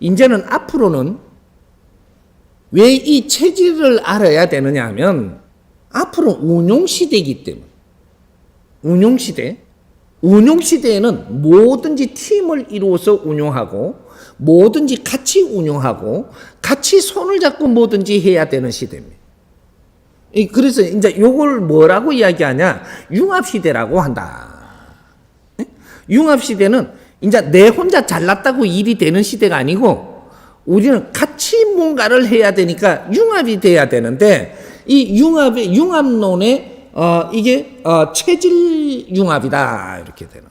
이제는 앞으로는 왜 이 체질을 알아야 되느냐 하면 앞으로 운용 시대이기 때문에 운용 시대 운용 시대에는 뭐든지 팀을 이루어서 운용하고 뭐든지 같이 운용하고 같이 손을 잡고 뭐든지 해야 되는 시대입니다. 이- 그래서 이제 요걸 뭐라고 이야기하냐? 융합 시대라고 한다. 예? 융합 시대는 이제 내 혼자 잘났다고 일이 되는 시대가 아니고 우리는 같이 뭔가를 해야 되니까 융합이 돼야 되는데 이 융합의 융합론의 어 이게 어 체질 융합이다 이렇게 되는.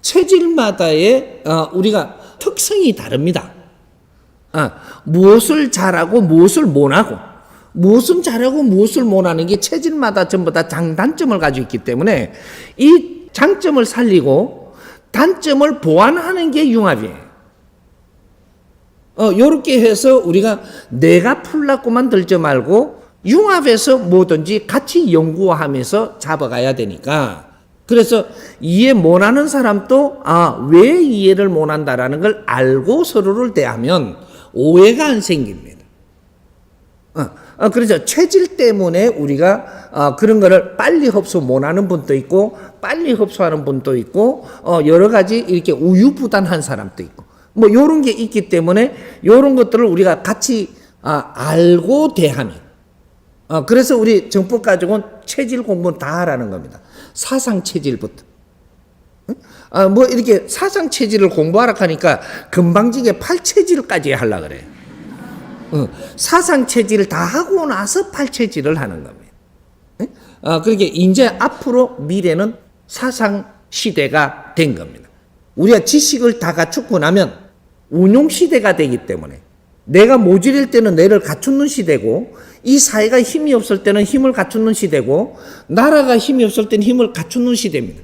체질마다의 어 우리가 특성이 다릅니다. 아, 무엇을 잘하고 무엇을 못하고 무엇은 잘하고 무엇을 못하는 게 체질마다 전부 다 장단점을 가지고 있기 때문에 이 장점을 살리고 단점을 보완하는 게 융합이에요. 어, 요렇게 해서 우리가 내가 풀났고만 들지 말고 융합해서 뭐든지 같이 연구하면서 잡아가야 되니까 그래서 이해 못하는 사람도 아, 왜 이해를 못한다라는 걸 알고 서로를 대하면 오해가 안 생깁니다. 어, 어, 그래서 체질 때문에 우리가 어, 그런 거를 빨리 흡수 못하는 분도 있고 빨리 흡수하는 분도 있고 어, 여러 가지 이렇게 우유부단한 사람도 있고 뭐 이런 게 있기 때문에 이런 것들을 우리가 같이 아, 알고 대하면 어, 그래서 우리 정법 가지고는 체질 공부는 다 하라는 겁니다. 사상 체질부터. 아, 뭐 이렇게 사상 체질을 공부하라 하니까 금방지게 팔 체질까지 하려 그래. 어, 사상 체질을 다 하고 나서 팔 체질을 하는 겁니다. 예? 아, 그러니까 이제 앞으로 미래는 사상 시대가 된 겁니다. 우리가 지식을 다 갖추고 나면 운용 시대가 되기 때문에 내가 모질일 때는 뇌를 갖추는 시대고 이 사회가 힘이 없을 때는 힘을 갖추는 시대고 나라가 힘이 없을 때는 힘을 갖추는 시대입니다.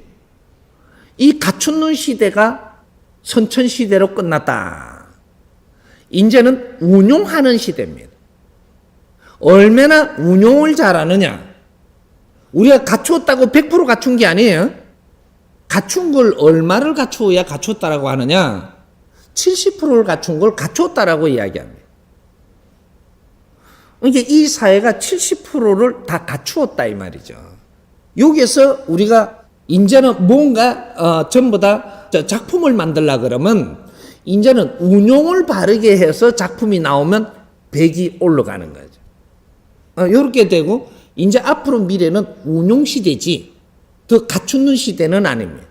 이 갖추는 시대가 선천 시대로 끝났다. 이제는 운용하는 시대입니다. 얼마나 운용을 잘하느냐. 우리가 갖추었다고 100% 갖춘 게 아니에요. 갖춘 걸 얼마를 갖추어야 갖췄다라고 하느냐? 70%를 갖춘 걸 갖췄다라고 이야기합니다. 그러니까 이 사회가 70%를 다 갖추었다 이 말이죠. 여기서 우리가 이제는 뭔가 어, 전부 다 작품을 만들라 그러면 이제는 운용을 바르게 해서 작품이 나오면 백이 올라가는 거죠. 어, 이렇게 되고 이제 앞으로 미래는 운용 시대지 더 갖추는 시대는 아닙니다.